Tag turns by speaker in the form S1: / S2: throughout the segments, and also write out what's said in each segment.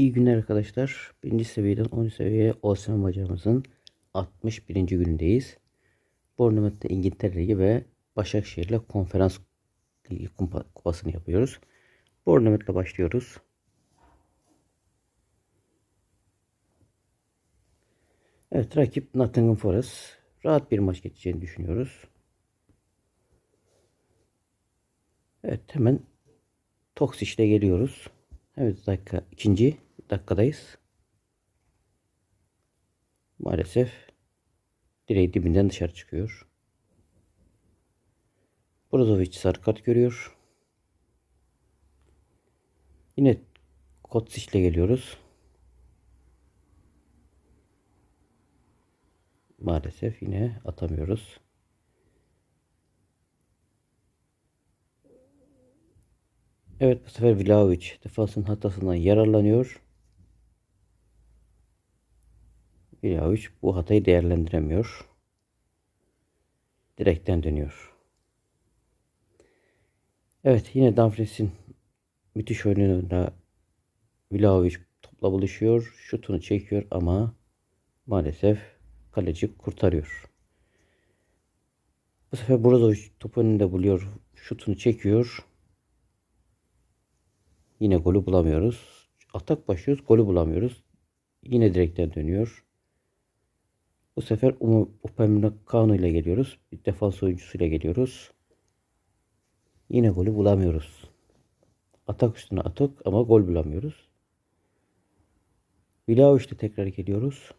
S1: İyi günler arkadaşlar. Birinci seviyeden 10. seviyeye OSM bacağımızın 61. günündeyiz. Bournemouth'ta İngiltere Ligi ve Başakşehir'le konferans ligi kupasını yapıyoruz. Bournemouth'la başlıyoruz. Evet rakip Nottingham Forest. Rahat bir maç geçeceğini düşünüyoruz. Evet hemen Toksic'le geliyoruz. Evet dakika ikinci dakikadayız. Maalesef direği dibinden dışarı çıkıyor. Brozovic sarı kart görüyor. Yine Kotsic'le geliyoruz. Maalesef yine atamıyoruz. Evet bu sefer Vlahovic defansın hatasından yararlanıyor. Vlahovic bu hatayı değerlendiremiyor. Direkten dönüyor. Evet yine Dumfries'in müthiş oyununda Vlahovic topla buluşuyor. Şutunu çekiyor ama maalesef kaleci kurtarıyor. Bu sefer Brozovic top önünde buluyor. Şutunu çekiyor. Yine golü bulamıyoruz. Atak başlıyoruz. Golü bulamıyoruz. Yine direkten dönüyor. Bu sefer Upamecano ile geliyoruz. Bir defans oyuncusuyla geliyoruz. Yine golü bulamıyoruz. Atak üstüne atak ama gol bulamıyoruz. Vlahovic ile tekrar geliyoruz.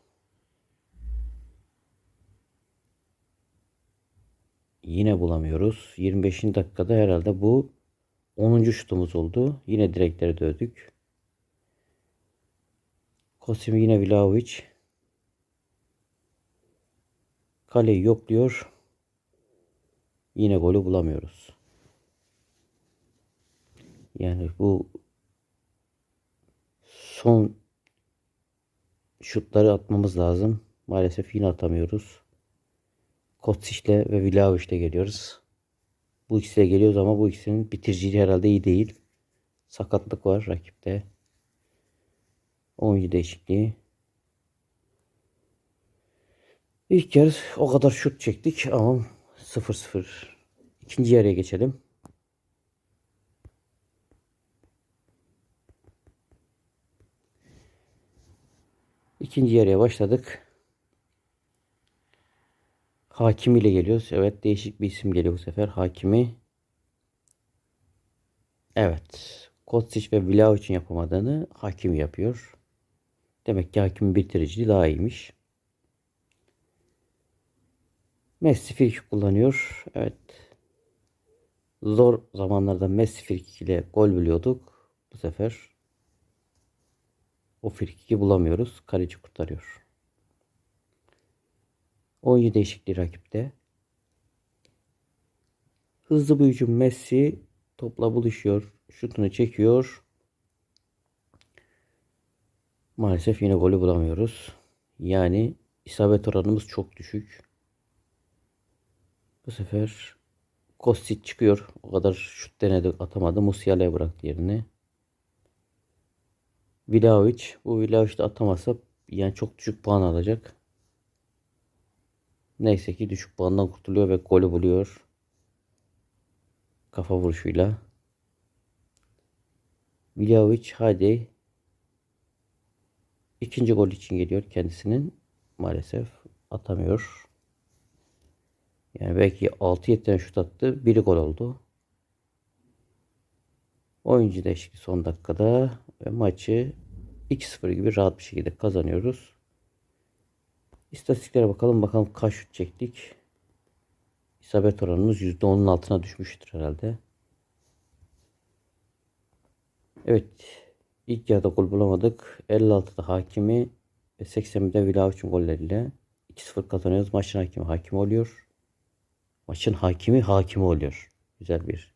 S1: Yine bulamıyoruz. 25. dakikada herhalde bu 10. şutumuz oldu. Yine direkleri dövdük. Kosim yine Vlahovic. Kaleyi yokluyor. Yine golü bulamıyoruz. Yani bu son şutları atmamız lazım. Maalesef yine atamıyoruz. Kotsic'le ve Vlahovic'le geliyoruz. Bu ikisiyle geliyoruz ama bu ikisinin bitiriciliği herhalde iyi değil. Sakatlık var rakipte. Oyuncu değişikliği. İlk yarı o kadar şut çektik ama 0-0. İkinci yarıya geçelim. İkinci yarıya başladık. Hakimi ile geliyoruz. Evet değişik bir isim geliyor bu sefer. Hakimi. Evet. Kotsic ve Vlahovic'in yapamadığını Hakimi yapıyor. Demek ki Hakimi bitiriciliği daha iyiymiş. Messi frikik kullanıyor. Evet. Zor zamanlarda Messi frikik ile gol buluyorduk. Bu sefer o frikiki bulamıyoruz. Kaleci kurtarıyor. Oyuncu değişikliği rakipte. Hızlı bir hücum Messi topla buluşuyor. Şutunu çekiyor. Maalesef yine golü bulamıyoruz. Yani isabet oranımız çok düşük. Bu sefer Kostic çıkıyor. O kadar şut denedi atamadı. Musiala'ya bıraktı yerini. Vlahovic. Bu Vlahovic de atamazsa yani çok düşük puan alacak. Neyse ki düşük puandan kurtuluyor ve golü buluyor. Kafa vuruşuyla. Vlahovic hadi. İkinci gol için geliyor kendisinin. Maalesef atamıyor. Yani belki 6-7 tane şut attı. Biri gol oldu. Oyuncu değişikliği son dakikada ve maçı 2-0 gibi rahat bir şekilde kazanıyoruz. İstatistiklere bakalım. Bakalım kaç şut çektik. İsabet oranımız %10'un altına düşmüştür herhalde. Evet. İlk yarıda gol bulamadık. 56'da Hakimi ve 81'de Vlahovic'in golleriyle 2-0 kazanıyoruz. Maçın hakimi hakim oluyor. Maçın hakimi hakimi oluyor. Güzel bir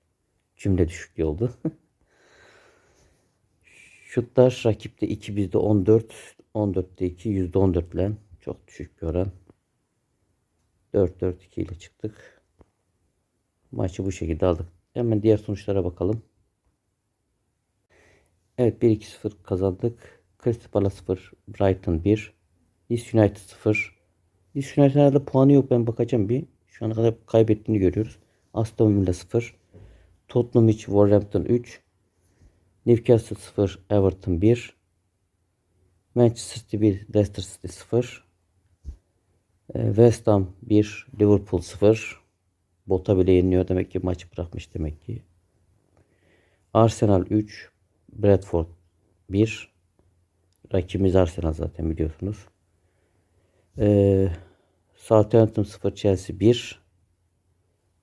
S1: cümle düşüklüğü oldu. Şutlar rakipte 2 bizde 14. 14'te 2 %14 ile çok düşük bir oran. 4-4-2 ile çıktık. Maçı bu şekilde aldık. Hemen diğer sonuçlara bakalım. Evet 1-2-0 kazandık. Crystal Palace 0. Brighton 1. Leeds United 0. Leeds United herhalde puanı yok. Ben bakacağım bir. Şu ana kadar kaybettiğini görüyoruz. Aston Villa 0. Tottenham 3. Wolverhampton 3. Newcastle 0. Everton 1. Manchester City 1. Leicester City 0. Ee, West Ham 1. Liverpool 0. Bota bile yeniliyor. Demek ki maçı bırakmış demek ki. Arsenal 3. Bradford 1. Rakibimiz Arsenal zaten biliyorsunuz. Ee, Southampton 0. Chelsea 1.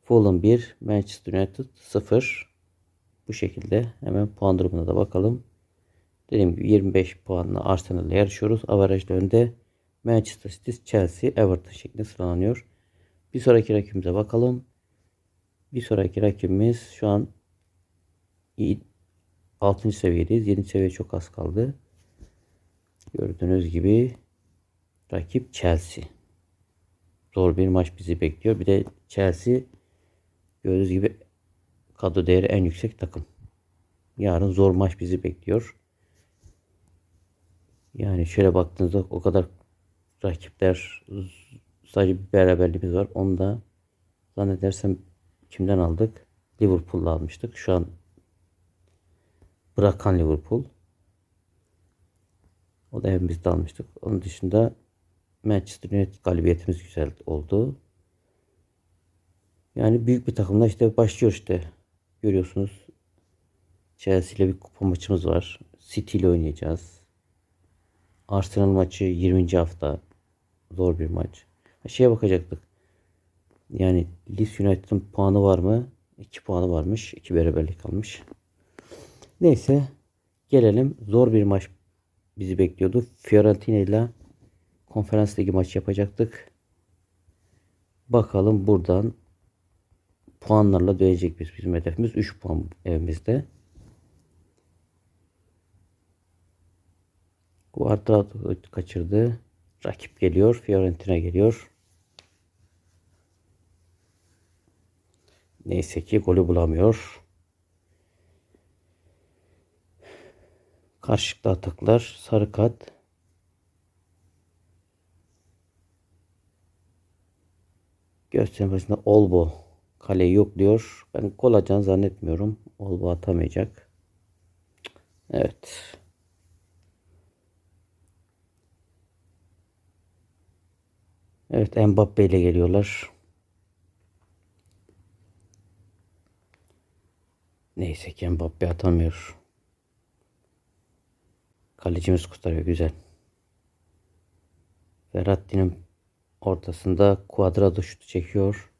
S1: Fulham 1. Manchester United 0. Bu şekilde hemen puan durumuna da bakalım. Dediğim gibi 25 puanla Arsenal ile yarışıyoruz. Averajda önde Manchester City, Chelsea, Everton şeklinde sıralanıyor. Bir sonraki rakibimize bakalım. Bir sonraki rakibimiz şu an 6. seviyedeyiz. 7. seviye çok az kaldı. Gördüğünüz gibi rakip Chelsea. Zor bir maç bizi bekliyor. Bir de Chelsea gördüğünüz gibi kadro değeri en yüksek takım. Yarın zor maç bizi bekliyor. Yani şöyle baktığınızda o kadar rakipler sadece bir beraberliğimiz var. Onu da zannedersem kimden aldık? Liverpool'la almıştık. Şu an bırakan Liverpool. O da evimizde almıştık. Onun dışında Manchester United galibiyetimiz güzel oldu. Yani büyük bir takımla işte başlıyor işte. Görüyorsunuz. Chelsea ile bir kupa maçımız var. City ile oynayacağız. Arsenal maçı 20. hafta. Zor bir maç. Şeye bakacaktık. Yani Leeds United'ın puanı var mı? 2 puanı varmış. 2 beraberlik kalmış. Neyse. Gelelim. Zor bir maç bizi bekliyordu. Fiorentina ile konferans ligi maçı yapacaktık. Bakalım buradan puanlarla dönecek biz. Bizim hedefimiz 3 puan evimizde. Guardado kaçırdı. Rakip geliyor. Fiorentina geliyor. Neyse ki golü bulamıyor. Karşılıklı ataklar. Sarı kart. Gösterme başında Olbo kaleyi yok diyor. Ben gol atacağını zannetmiyorum. Olbo atamayacak. Evet. Evet Mbappe ile geliyorlar. Neyse ki Mbappe atamıyor. Kalecimiz kurtarıyor güzel. Verratti'nin ortasında Cuadrado şutu çekiyor.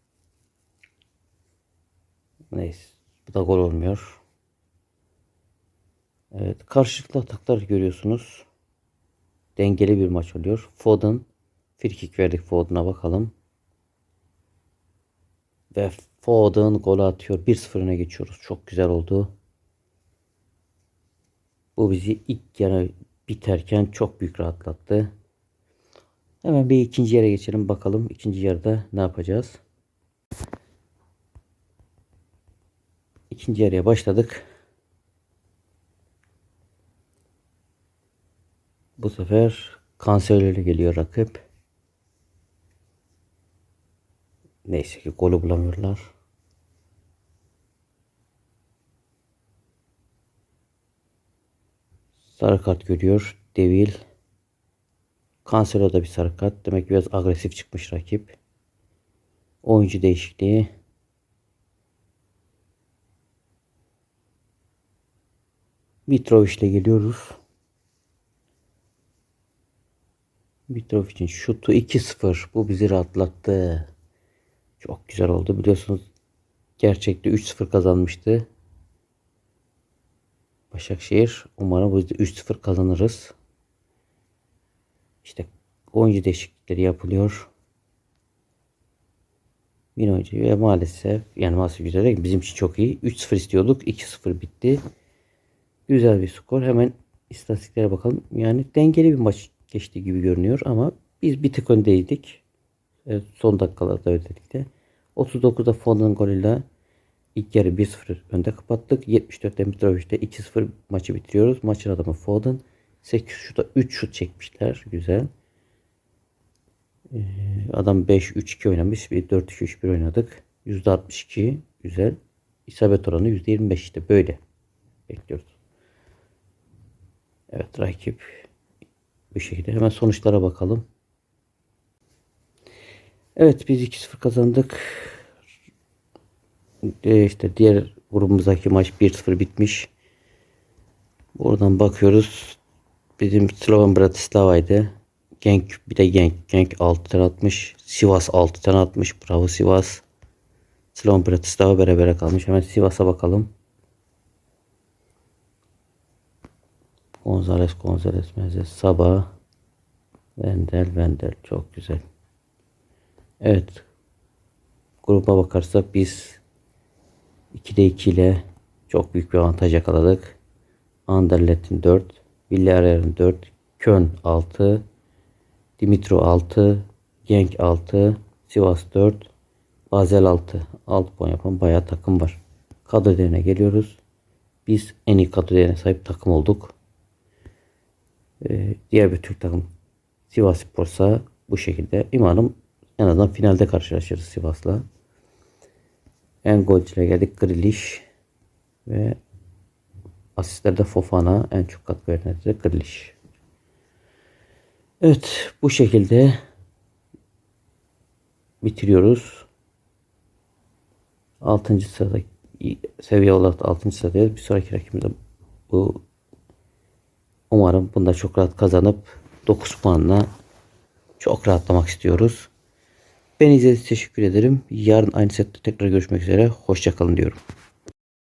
S1: Neyse. Bu da gol olmuyor. Evet. Karşılıklı ataklar görüyorsunuz. Dengeli bir maç oluyor. Foden. Frikik verdik Foden'a bakalım. Ve Foden gol atıyor. 1-0 öne geçiyoruz. Çok güzel oldu. Bu bizi ilk yarı biterken çok büyük rahatlattı. Hemen bir ikinci yere geçelim bakalım. ikinci yarıda ne yapacağız? İkinci yarıya başladık. Bu sefer kanserleri geliyor rakip. Neyse ki golü bulamıyorlar. Sarı kart görüyor. Devil. Cancelo da bir sarı kart. Demek biraz agresif çıkmış rakip. Oyuncu değişikliği. Mitrovic ile geliyoruz. Mitrovic'in şutu 2-0. Bu bizi rahatlattı. Çok güzel oldu. Biliyorsunuz gerçekte 3-0 kazanmıştı. Başakşehir. Umarım bu yüzden 3-0 kazanırız. İşte oyuncu değişiklikleri yapılıyor. Bir oyuncu ve maalesef yani maalesef güzel değil. Bizim için çok iyi. 3-0 istiyorduk. 2-0 bitti. Güzel bir skor. Hemen istatistiklere bakalım. Yani dengeli bir maç geçti gibi görünüyor ama biz bir tık öndeydik. Evet, son dakikalarda özellikle. 39'da Foden'ın golüyle ilk yarı 1-0 önde kapattık. 74'te Mitrovic'te 2-0 maçı bitiriyoruz. Maçın adamı Foden. 8 şuta 3 şut çekmişler. Güzel. Ee, adam 5-3-2 oynamış. Bir 4-2-3-1 oynadık. %62 güzel. İsabet oranı %25 işte böyle. Bekliyoruz. Evet rakip bu şekilde. Hemen sonuçlara bakalım. Evet biz 2-0 kazandık. Ee, işte diğer grubumuzdaki maç 1-0 bitmiş. Buradan bakıyoruz. Bizim Slovan Bratislava'ydı. Genk bir de Genk. Genk 6 tane atmış. Sivas 6 tane atmış. Bravo Sivas. Slovan Bratislava berabere kalmış. Hemen Sivas'a bakalım. Gonzales, Gonzales, Mezes, Sabah, Vendel, Vendel. Çok güzel. Evet. Gruba bakarsak biz 2'de 2 ile çok büyük bir avantaj yakaladık. Anderlet'in 4, Villarreal'in 4, Köln 6, Dimitro 6, Genk 6, Sivas 4, Basel 6. 6 puan yapan bayağı takım var. Kadro değerine geliyoruz. Biz en iyi kadro değerine sahip takım olduk. Ee, diğer bir Türk takım Sivas Spor'sa bu şekilde. İmanım en azından finalde karşılaşırız Sivas'la. En golcüyle geldik Grealish ve asistlerde Fofana en çok katkı veren de Grealish. Evet bu şekilde bitiriyoruz. 6. sırada seviye olarak da 6. sıradayız. Bir sonraki rakibimizde bu umarım bunda çok rahat kazanıp 9 puanla çok rahatlamak istiyoruz. Ben izlediğiniz için teşekkür ederim. Yarın aynı sette tekrar görüşmek üzere. Hoşçakalın diyorum.